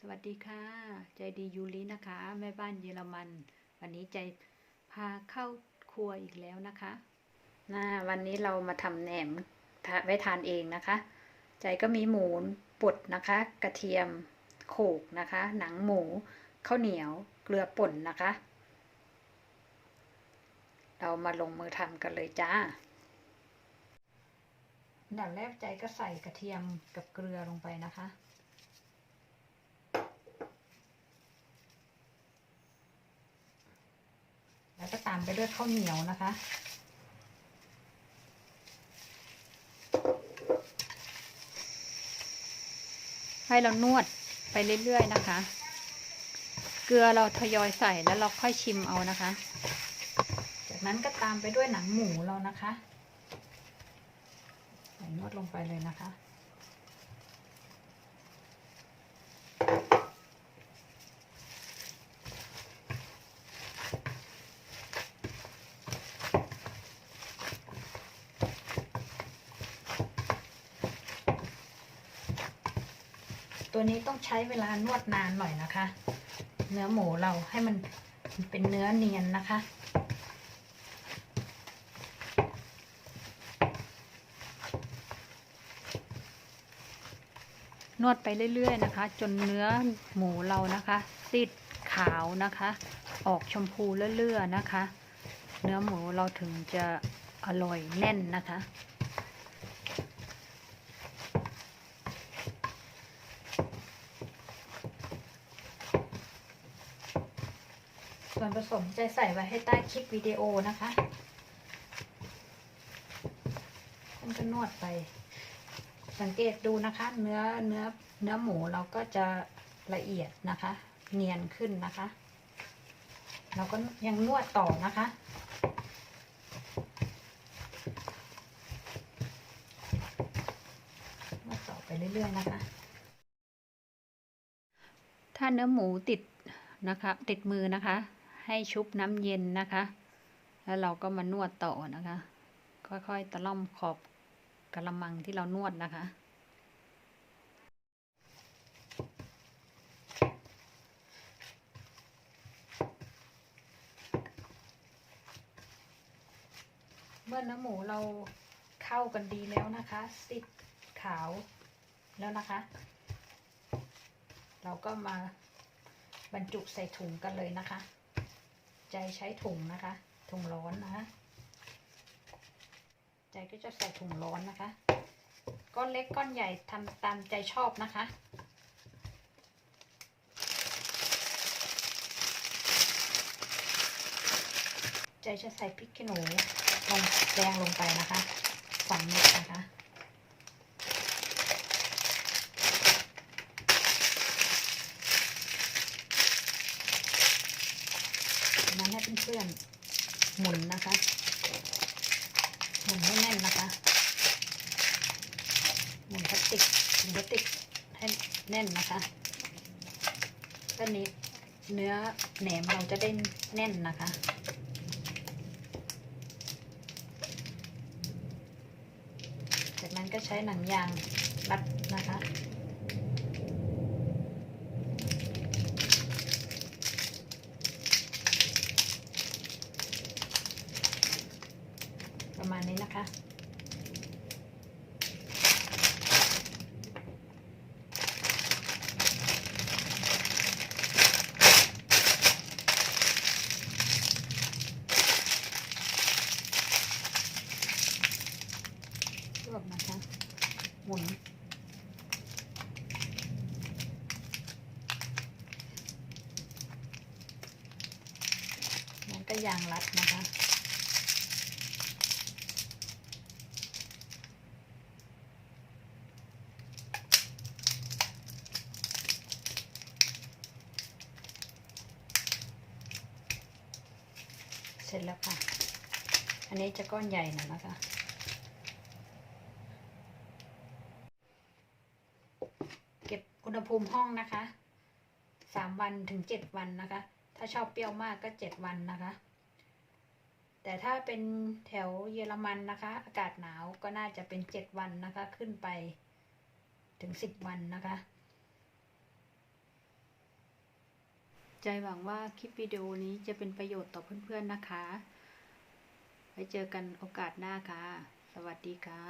สวัสดีค่ะ ใจดียูรินะคะ แม่บ้านเยอรมัน วันนี้ใจพาเข้าครัวอีกแล้วนะคะนะวันนี้เรามาทำแหนมทาไว้ทานเองนะคะ ใจก็มีหมูบดนะคะ กระเทียมโขกนะคะ หนังหมูข้าวเหนียวเกลือป่นนะคะ เรามาลงมือทำกันเลยจ้าอันดับแรกใจก็ใส่กระเทียมกับเกลือลงไปนะคะ แล้วก็ตามไปด้วยข้าวเหนียวนะคะ ให้เรานวดไปเรื่อยๆนะคะ เกลือเราทยอยใส่แล้วเราค่อยชิมเอานะคะ จากนั้นก็ตามไปด้วยหนังหมูเรานะคะใส่นวดลงไปเลยนะคะ ตัวนี้ต้องใช้เวลานวดนานหน่อยนะคะ เนื้อหมูเราให้มันเป็นเนื้อเนียนนะคะ นวดไปเรื่อย ๆ นะคะ จนเนื้อหมูเรานะคะซีดขาวนะคะ ออกชมพูเลื่อๆนะคะ เนื้อหมูเราถึงจะอร่อยแน่นนะคะ ส่วนผสมจะใส่ไว้ให้ใต้คลิปวิดีโอนะคะท่านก็นวดไป สังเกตดูนะคะ เนื้อเนื้อเนื้อหมูเราก็จะละเอียดนะคะ เนียนขึ้นนะคะ เราก็ยังนวดต่อนะคะนวดต่อไปเรื่อยๆนะคะ ถ้าเนื้อหมูติดนะคะ ติดมือนะคะ ให้ชุบน้ำเย็นนะคะ แล้วเราก็มานวดต่อนะคะ ค่อยๆตะล่อมขอบกระมังที่เรานวดนะคะ เมื่อเนื้อหมูเราเข้ากันดีแล้วนะคะติดขาวแล้วนะคะ เราก็มาบรรจุใส่ถุงกันเลยนะคะ ใจใช้ถุงนะคะ ถุงร้อนนะคะ ใจก็จะใส่ถุงร้อนนะคะ ก้อนเล็กก้อนใหญ่ทำตามใจชอบนะคะใจจะใส่พริกขี้หนูลงแดงลงไปนะคะสองเม็ดนะคะ นั้นให้ เพื่อนหมุนนะคะ หมุนให้แน่นนะคะ หมุนพลาสติกถุงพลาสติกให้แน่นนะคะด้านนี้เนื้อแหนมเราจะได้แน่นนะคะจากนั้นก็ใช้หนังยางรัดนะคะ ประมาณนี้นะคะ รวบนะคะหมุนแล้วก็ยางรัดนะคะ ร็จแล้วค่ะ อันนี้จะก้อนใหญ่หน่อยนะคะ เก็บอุณหภูมิห้องนะคะสามวันถึงเจ็ดวันนะคะ ถ้าชอบเปรี้ยวมากก็เจ็ดวันนะคะ แต่ถ้าเป็นแถวเยอรมันนะคะ อากาศหนาวก็น่าจะเป็นเจ็ดวันนะคะ ขึ้นไปถึงสิบวันนะคะ ใจหวังว่าคลิปวิดีโอนี้จะเป็นประโยชน์ต่อเพื่อนๆนะคะ ไว้เจอกันโอกาสหน้าค่ะ สวัสดีค่ะ